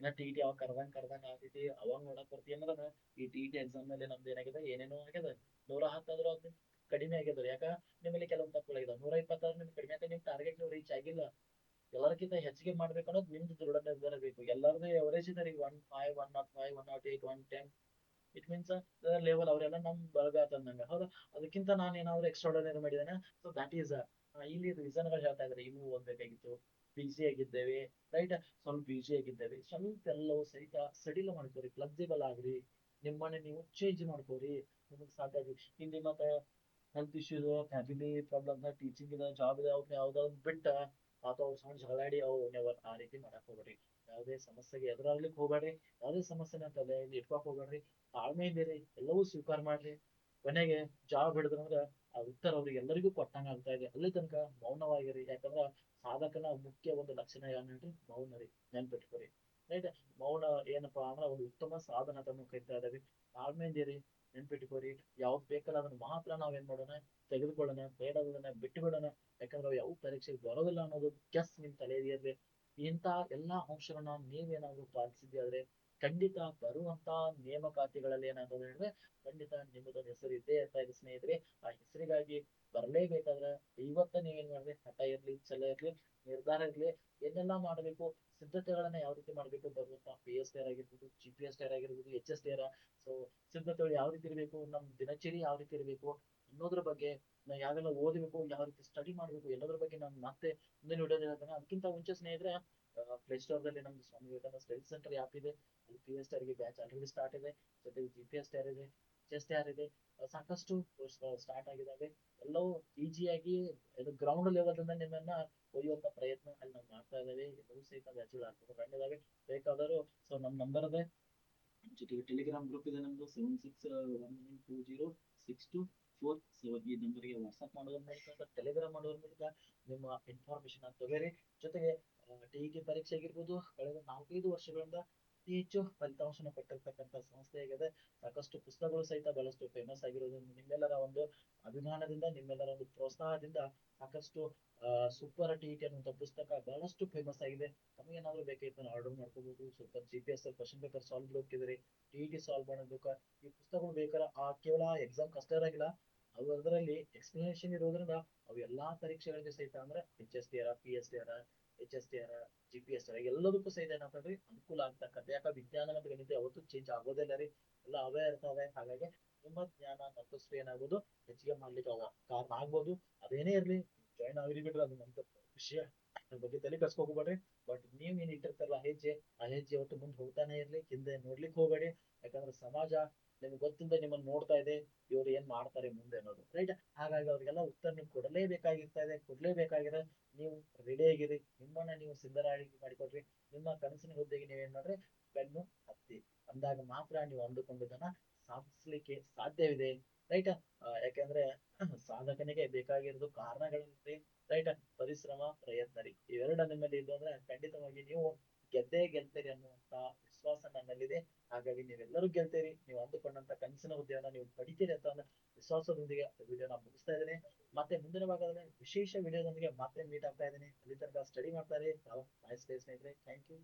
ಇನ್ನ ಟಿ ಟಿ ಅವಾಗ ಕರ್ದಂಗ ಕರ್ದಂಗ ಆಗ್ತೈತಿ, ಅವಾಗ ನೋಡಕ್ ಬರ್ತಿ ಅಂದ್ರೆ ಈ ಟಿ ಟಿ ಎಕ್ಸಾಮ್ನಲ್ಲಿ ನಮ್ದು ಏನಾಗಿದೆ, ಏನೇನೋ ಆಗ್ಯದ ನೂರ ಹತ್ತಾದ್ರೂ ಅದು ಕಡಿಮೆ ಆಗ್ಯದ ಯಾಕ? ನಿಮ್ಮಲ್ಲಿ ಕೆಲವೊಂದು ತಪ್ಪುಗಳಾಗಿದಾವ ನೂರ ಇಪ್ಪತ್ತಾದ್ರೂ ನಿಮ್ಗೆ ಕಡಿಮೆ ಆಗಿ ನಿಮ್ ಟಾರ್ಗೆಟ್ ನೀವು ರೀಚ್ ಆಗಿಲ್ಲ. ಎಲ್ಲರಿಗಿಂತ ಹೆಚ್ಚಿಗೆ ಮಾಡ್ಬೇಕು ಅನ್ನೋದು ನಿಮ್ದು ದೃಢ ನಿರ್ಧಾರ ಬೇಕು. ಎಲ್ಲರದು ಎವರೇಜ್ ಇದಾರೆ. ಈಗ one five one nought five one nought eight one ten it means level ಅವರೆಲ್ಲ ನಮ್ ಬಳಗ ಆತಂದಂಗ ಹೌದಾ? ಅದಕ್ಕಿಂತ ನಾನು ಏನಾದ್ರು ಎಕ್ಸ್ಟ್ರಾಡನರಿ ಮಾಡಿದಾನೆ? ಸೊ ದಟ್ ಈಸ್ ಇಲ್ಲಿ ರೀಸನ್ಗಳು ಹೇಳ್ತಾ ಇದ್ರೆ ಇನ್ನೂ ಓದ್ಬೇಕಾಗಿತ್ತು ಬಿಸಿ ಆಗಿದ್ದೇವೆ. ರೈಟ್ ಸ್ವಲ್ಪ ಬಿಸಿ ಆಗಿದ್ದೇವೆ. ಸ್ವಲ್ಪ ಎಲ್ಲವೂ ಸಹಿತ ಸಡಿಲ ಮಾಡ್ಕೋರಿ. ಫ್ಲೆಕ್ಸಿಬಲ್ ಆಗ್ರಿ. ನಿಮ್ಮನ್ನ ನೀವು ಚೇಂಜ್ ಮಾಡ್ಕೋರಿ. ನಿಮಗೆ ಸಾಧ್ಯ ಆಗ್ರಿ ಹಿಂದೆ ಮತ್ತೆ health issues family problem teaching ಇದೆ ಜಾಬ್ ಇದೆ ಅವ್ರನ್ನ ಯಾವ್ದಾದ್ರು ಬಿಟ್ಟ ಅಥವಾ ಅವ್ರ ಸಣ್ಣ ಜಗಳಾಡಿ ಅವು ನೆವರ್ ಆ ರೀತಿ ಮಾಡಕ್ ಹೋಗ್ಬೇಡ್ರಿ. ಯಾವುದೇ ಸಮಸ್ಯೆಗೆ ಎದುರಾಗ್ಲಿಕ್ಕೆ ಹೋಗ್ಬೇಡ್ರಿ. ಯಾವುದೇ ಸಮಸ್ಯೆನ ತಲೆಯಲ್ಲಿ ಇಟ್ಕೊಕ್ ಹೋಗ್ಬೇಡ್ರಿ. ತಾಳ್ಮೆ ಇದ್ದೀರಿ ಎಲ್ಲವೂ ಸ್ವೀಕಾರ ಮಾಡ್ರಿ. ಕೊನೆಗೆ ಜಾಬ್ ಹಿಡಿದ್ರಂದ್ರ ಆ ಉತ್ತರ ಅವ್ರಿಗೆ ಎಲ್ಲರಿಗೂ ಕೊಟ್ಟಂಗ ಆಗ್ತಾ ಇದೆ. ಅಲ್ಲಿ ತನಕ ಮೌನವಾಗಿರಿ. ಯಾಕಂದ್ರ ಸಾಧಕನ ಮುಖ್ಯ ಒಂದು ಲಕ್ಷಣ ಏನಂದ್ರೆ ಮೌನ ರೀ, ನೆನ್ಪಿಟ್ಕೊರಿ. ರೈಟ್ ಮೌನ ಏನಪ್ಪಾ ಅಂದ್ರ ಒಂದು ಉತ್ತಮ ಸಾಧನ ತಮ್ಮ ಕೈತಾ ಇದಾವೆ ತಾಳ್ಮೆ ಇದ್ದೀರಿ ನೆನ್ಪಿಟ್ಕೋರಿ. ಯಾವ್ದು ಬೇಕಲ್ಲ ಅದನ್ನ ಮಾತ್ರ ನಾವ್ ಏನ್ ಮಾಡೋಣ? ತೆಗೆದುಕೊಳ್ಳೋಣ ಬೇಡದನ್ನ ಬಿಟ್ಟುಬಿಡೋಣ. ಯಾಕಂದ್ರೆ ಅವ್ ಯಾವ ಪರೀಕ್ಷೆಗೆ ಬರೋದಿಲ್ಲ ಅನ್ನೋದು ಕೆಸ್ ನಿಮ್ ತಲೆಯಲ್ಲಿ ಇರ್ಲಿ. ಇಂತ ಎಲ್ಲಾ ಅಂಶಗಳನ್ನ ನೀವೇನಾದ್ರೂ ಪಾಲಿಸಿದ್ದೆ ಆದ್ರೆ ಖಂಡಿತ ಬರುವಂತ ನೇಮಕಾತಿಗಳಲ್ಲಿ ಏನಾಗ್ತದೆ ಹೇಳಿದ್ರೆ, ಖಂಡಿತ ನಿಮ್ಮದೊಂದು ಹೆಸರು ಇದ್ದೇ ಇರ್ತಾ ಸ್ನೇಹಿತರೆ, ಆ ಹೆಸರಿಗಾಗಿ ಬರ್ಲೇಬೇಕಾದ್ರೆ ಇವತ್ತ ನೀವೇನ್ ಮಾಡ್ರಿ? ಹಠ ಇರ್ಲಿ, ಛಲ ಇರ್ಲಿ, ನಿರ್ಧಾರ ಇರ್ಲಿ, ಏನೆಲ್ಲಾ ಮಾಡ್ಬೇಕು, ಸಿದ್ಧತೆಗಳನ್ನ ಯಾವ ರೀತಿ ಮಾಡ್ಬೇಕು ಬರುವಂತ ಪಿ ಎಸ್ ಟಿ ಆಗಿರ್ಬೋದು ಜಿ ಪಿ ಎಸ್ ಟಿ ಆಗಿರ್ಬೋದು ಎಚ್ ಎಸ್ ಟಿ ಸೊ ಸಿದ್ಧತೆಗಳು ಯಾವ ರೀತಿ ಇರಬೇಕು ನಮ್ ದಿನಚರಿ ಯಾವ ರೀತಿ ಇರಬೇಕು ಅನ್ನೋದ್ರ ಬಗ್ಗೆ ನಾವು ಯಾವೆಲ್ಲ ಓದಬೇಕು, ಯಾವ ರೀತಿ ಸ್ಟಡಿ ಮಾಡಬೇಕು, ಎಲ್ಲದ್ರ ಬಗ್ಗೆ ನಾನು ಮತ್ತೆ ಮುಂದೆ ವಿಡಿಯೋದಲ್ಲಿ ಹೇಳ್ತೇನೆ. ಅದಕ್ಕಿಂತ ಮುಂಚೆ ಸ್ನೇಹಿತರೆ ಪ್ಲೇ ಸ್ಟೋರ್ ದಲ್ಲಿ ನಮ್ದು Swami Vivekananda study centre app ಇದೆ. ಅಲ್ಲಿ ಪಿ ಎಸ್ಗೆ ಬ್ಯಾಚ್ ಆಲ್ರೆಡಿ ಸ್ಟಾರ್ಟ್ ಇದೆ. ಜೊತೆಗೆ ಜಿ ಪಿ ಎಸ್ ಟಿ ಇದೆ ಚೆಸ್ ಟಿ ಆರ್ ಇದೆ. ಸಾಕಷ್ಟು ಸ್ಟಾರ್ಟ್ ಆಗಿದ್ದಾವೆ ಎಲ್ಲವೂ ಈಜಿಯಾಗಿ ಇದು ಗ್ರೌಂಡ್ ಲೆವೆಲ್ ನಿಮ್ಮನ್ನ ಒಯ್ಯುವಂತ ಪ್ರಯತ್ನ ಅಲ್ಲಿ ನಾವು ಮಾಡ್ತಾ ಇದ್ದೇವೆ ಎಲ್ಲವೂ ಸಹಿತ ಆಗ್ತದೆ ರನ್ ಇದಾವೆ ಬೇಕಾದರೂ ಸೊ ನಮ್ಮ ನಂಬರ್ ಇದೆ. ಜೊತೆಗೆ ಟೆಲಿಗ್ರಾಮ್ ಗ್ರೂಪ್ ಇದೆ ನಮ್ದು seven six one two zero six two so ಈ ನಂಬರ್ಗೆ ವಾಟ್ಸ್ಆಪ್ ಮಾಡೋದ್ರ ಮೂಲಕ ಟೆಲಿಗ್ರಾಮ್ ಮಾಡೋದ್ರ ಮೂಲಕ ನಿಮ್ಮ ಇನ್ಫಾರ್ಮೇಶನ್ ಅನ್ನು ಜೊತೆಗೆ ಟಿ ಪರೀಕ್ಷೆ ಆಗಿರ್ಬೋದು, ಕಳೆದ ನಾಲ್ಕೈದು ವರ್ಷಗಳಿಂದ ಅತಿ ಹೆಚ್ಚು ಫಲಿತಾಂಶನ ಕೊಟ್ಟಿರ್ತಕ್ಕಂಥ ಸಂಸ್ಥೆ ಆಗಿದೆ. ಸಾಕಷ್ಟು ಪುಸ್ತಕಗಳು ಸಹಿತ ಬಹಳಷ್ಟು ಫೇಮಸ್ ಆಗಿರೋದು ನಿಮ್ಮೆಲ್ಲರ ಒಂದು ಅಭಿಮಾನದಿಂದ, ನಿಮ್ಮೆಲ್ಲರ ಒಂದು ಪ್ರೋತ್ಸಾಹದಿಂದ ಸಾಕಷ್ಟು ಸೂಪರ್ ಟಿ ಟಿ ಅನ್ನುವಂಥ ಪುಸ್ತಕ ಬಹಳಷ್ಟು ಫೇಮಸ್ ಆಗಿದೆ. ನಮಗೇನಾದ್ರೂ ಬೇಕಾಗಿತ್ತು ಆರ್ಡರ್ ಮಾಡ್ಕೋಬಹುದು super G P S question paper solve ಹೋಗ್ತಿದ್ರಿ T T solve ಮಾಡೋದಕ್ಕೆ ಈ ಪುಸ್ತಕಗಳು ಬೇಕಾದ್ರೆ ಆ, ಕೇವಲ ಎಕ್ಸಾಮ್ ಕಷ್ಟ ಇರಂಗಿಲ್ಲ. ಅವು ಅದರಲ್ಲಿ ಎಕ್ಸ್ಪ್ಲನೇಷನ್ ಇರೋದ್ರಿಂದ ಅವು ಎಲ್ಲಾ ಪರೀಕ್ಷೆಗಳಿಗೆ ಸಹಿತ ಅಂದ್ರೆ H S T R P S T R H S T R G P S R ಎಲ್ಲದಕ್ಕೂ ಸಹಿತ ಏನಂತಂದ್ರೆ ಅನುಕೂಲ ಆಗ್ತಕ್ಕಂಥ ಯಾಕಂದ್ರೆ ವಿಜ್ಞಾನ ಮತ್ತು ಗಣಿತ ಯಾವತ್ತೂ ಚೇಂಜ್ ಆಗೋದಿಲ್ಲ ರೀ. ಎಲ್ಲ ಅವೇ ಇರ್ತಾವೆ. ಹಾಗಾಗಿ ನಿಮ್ಮ ಜ್ಞಾನ ಮತ್ತಷ್ಟು ಏನಾಗ್ಬೋದು ಹೆಚ್ಚಿಗೆ ಮಾಡ್ಲಿಕ್ಕೆ ಅವ ಕಾರಣ ಆಗ್ಬೋದು. ಅದೇನೇ ಇರ್ಲಿ ಜಾಯ್ನ್ ಆಗಿರಿ ಬಿಡ್ರಿ. ಅದು ನಮ್ದು ವಿಷಯ. ಬಗ್ಗೆ ತಲೆ ಕಸ್ಕೋಬೇಡ್ರಿ ಬಟ್ ನೀವ್ ಏನ್ ಇಟ್ಟಿರ್ತಾರಲ್ಲ ಹೆಜ್ಜೆ, ಆ ಹೆಜ್ಜೆ ಒಟ್ಟು ಮುಂದೆ ಹೋಗ್ತಾನೆ ಇರ್ಲಿ. ಹಿಂದೆ ನೋಡ್ಲಿಕ್ಕೆ ಹೋಗ್ಬೇಡಿ. ಯಾಕಂದ್ರೆ ಸಮಾಜ ನಿಮ್ಗೆ ಗೊತ್ತಿಲ್ಲದೆ ನಿಮ್ಮನ್ನ ನೋಡ್ತಾ ಇದೆ, ಇವ್ರು ಏನ್ ಮಾಡ್ತಾರೆ ಮುಂದೆ ಅನ್ನೋದು. ರೈಟ್ ಹಾಗಾಗಿ ಅವ್ರಿಗೆಲ್ಲ ಉತ್ತರ ನೀವು ಕೊಡಲೇಬೇಕಾಗಿರ್ತಾ ಇದೆ ಕೊಡ್ಲೇಬೇಕಾಗಿದೆ. ನೀವು ರೆಡಿ ಆಗಿರಿ. ನಿಮ್ಮನ್ನ ನೀವು ಸಿದ್ಧರಾಗಿ ಮಾಡಿಕೊಡ್ರಿ. ನಿಮ್ಮ ಕನಸಿನ ಹುದ್ದೆಗೆ ನೀವೇನ್ ಮಾಡ್ರಿ? ಬೆನ್ನು ಹತ್ತಿ. ಅಂದಾಗ ಮಾತ್ರ ನೀವು ಅಂದುಕೊಂಡಿದ್ದನ್ನ ಸಾಧಿಸ್ಲಿಕ್ಕೆ ಸಾಧ್ಯವಿದೆ. ರೈಟ್ ಯಾಕಂದ್ರೆ ಸಾಧಕನಿಗೆ ಬೇಕಾಗಿರೋದು ಕಾರಣಗಳಿರ್ರಿ ರೈಟ್ ಪರಿಶ್ರಮ, ಪ್ರಯತ್ನ ರೀ. ಇವೆರಡ ನಿಮ್ಮಲ್ಲಿ ಅಂದ್ರೆ ಖಂಡಿತವಾಗಿ ನೀವು ಗೆದ್ದೇ ಗೆಲ್ತೀರಿ ಅನ್ನುವಂತ ವಿಶ್ವಾಸ ನನ್ನಲ್ಲಿದೆ. ಹಾಗಾಗಿ ನೀವೆಲ್ಲರೂ ಗೆಲ್ತೀರಿ. ನೀವು ಅಂದುಕೊಂಡಂತ ಕನಸಿನ ಹುದ್ದೆಯನ್ನ ನೀವು ಪಡಿತೀರಿ ಅಂತ ವಿಶ್ವಾಸದೊಂದಿಗೆ ವಿಡಿಯೋನ ಮುಗಿಸ್ತಾ ಇದ್ದೀನಿ. ಮತ್ತೆ ಮುಂದಿನ ಭಾಗದಲ್ಲಿ ವಿಶೇಷ ವಿಡಿಯೋದೊಂದಿಗೆ ಮತ್ತೆ ಮೀಟ್ ಆಗ್ತಾ ಇದ್ದೀನಿ. ಅಲ್ಲಿ ತನಕ ಸ್ಟಡಿ ಮಾಡ್ತಾ ಇರಿ ಸ್ನೇಹಿತರೆ. Thank you